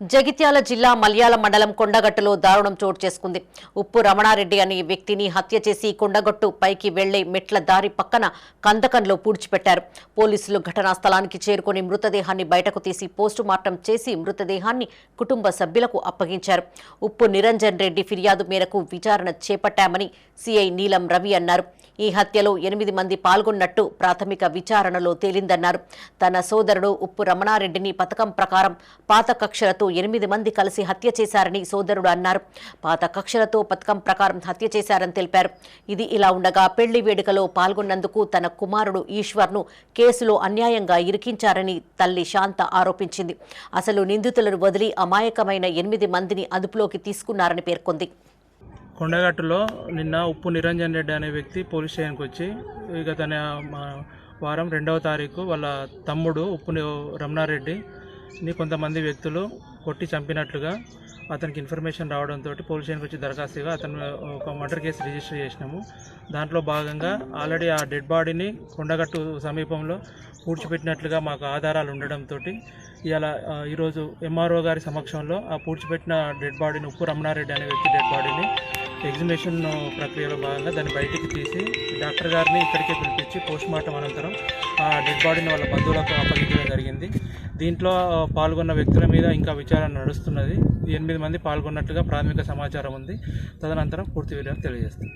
జగిత్యాల జిల్లా మల్యాల మండలం కొండగట్టులో దారుణం చోటు చేసుకుంది. ఉప్పు రమణారెడ్డి అనే వ్యక్తిని హత్య చేసి కొండగట్టు పైకి వెళ్ళే మెట్ల దారి పక్కన కందకంలో పూడ్చిపెట్టారు. పోలీసులు ఘటనా స్థలానికి చేరుకుని మృతదేహాన్ని బయటకు తీసి పోస్టుమార్టం చేసి మృతదేహాన్ని కుటుంబ సభ్యులకు అప్పగించారు. ఉప్పు నిరంజన్ రెడ్డి ఫిర్యాదు మేరకు విచారణ చేపట్టామని సీఐ నీలం రవి అన్నారు. ఈ హత్యలో ఎనిమిది మంది పాల్గొన్నట్టు ప్రాథమిక విచారణలో తేలిందన్నారు. తన సోదరుడు ఉప్పు రమణారెడ్డిని పథకం ప్రకారం పాత కక్షలతో ఎనిమిది మంది కలిసి హత్య చేశారని సోదరుడు అన్నారు. పాత కక్షలతో పథకం ప్రకారం హత్య చేశారని తెలిపారు. ఇది ఇలా ఉండగా పెళ్ళి వేడుకలో పాల్గొన్నందుకు తన కుమారుడు ఈశ్వర్ను కేసులో అన్యాయంగా ఇరికించారని తల్లి శాంత ఆరోపించింది. అసలు నిందితులను వదిలి అమాయకమైన ఎనిమిది మందిని అదుపులోకి తీసుకున్నారని పేర్కొంది. కొండగట్టులో నిన్న ఉప్పు నిరంజన్ రెడ్డి అనే వ్యక్తి పోలీస్ స్టేషన్కి వచ్చి ఇక తన వారం రెండవ తారీఖు వాళ్ళ తమ్ముడు ఉప్పు రమణారెడ్డి ని- కొంతమంది వ్యక్తులు కొట్టి చంపినట్లుగా అతనికి ఇన్ఫర్మేషన్ రావడంతో పోలీస్ స్టేషన్కి వచ్చి దరఖాస్తుగా అతను ఒక మర్డర్ కేసు రిజిస్టర్ చేసినాము. దాంట్లో భాగంగా ఆల్రెడీ ఆ డెడ్ బాడీని కొండగట్టు సమీపంలో పూడ్చిపెట్టినట్లుగా మాకు ఆధారాలు ఉండడంతో ఇలా ఈరోజు ఎంఆర్ఓ గారి సమక్షంలో ఆ పూడ్చిపెట్టిన డెడ్ బాడీని ఉప్పు రమణారెడ్డి అనే వ్యక్తి డెడ్ బాడీని ఎగ్జిబిషన్ ప్రక్రియలో భాగంగా దాన్ని బయటికి తీసి డాక్టర్ గారిని ఇక్కడికే పిలిపించి పోస్ట్ మార్టం అనంతరం ఆ డెడ్ బాడీని వాళ్ళ బంధువులకు అప్పగించడం జరిగింది. దీంట్లో పాల్గొన్న వ్యక్తుల మీద ఇంకా విచారణ నడుస్తున్నది. ఎనిమిది మంది పాల్గొన్నట్లుగా ప్రాథమిక సమాచారం ఉంది. తదనంతరం పూర్తి వివరాలు తెలియజేస్తాం.